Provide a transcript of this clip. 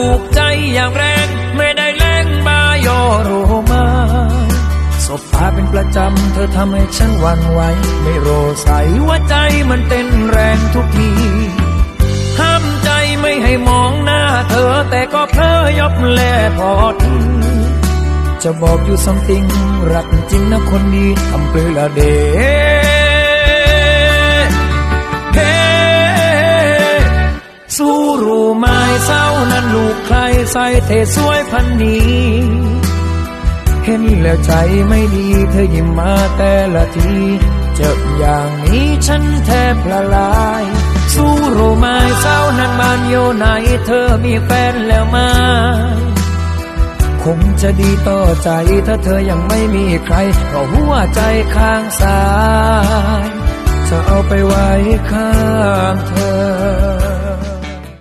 ถูกใจอย่างแรง ไม่ได้แรงบายอโรมาสบตาเป็นประจำ เธอทำให้ฉันหวั่นไหวไม่โรใสว่าใจมันเต้นแรงทุกทีห้ามใจไม่ให้มองหน้าเธอแต่ก็เพลอยบแลพอทีจะบอกอยู่สัมติงรักจริงนะคนนี้ทำเปลือเด ไม้เศร้านั้นลูกใครใส่เทสวยพันนี้ เห็นแล้วใจไม่ดีเธอยิ้มมาแต่ละทีเจออย่างนี้ฉันแทบละลาย สู้โรไม้เศร้านั้นบ้านโยไหนเธอมีแฟนแล้วมาคงจะดีต่อใจถ้าเธอยังไม่มีใครเพราะหัวใจข้างซ้าย จะเอาไปไว้ข้างเธอ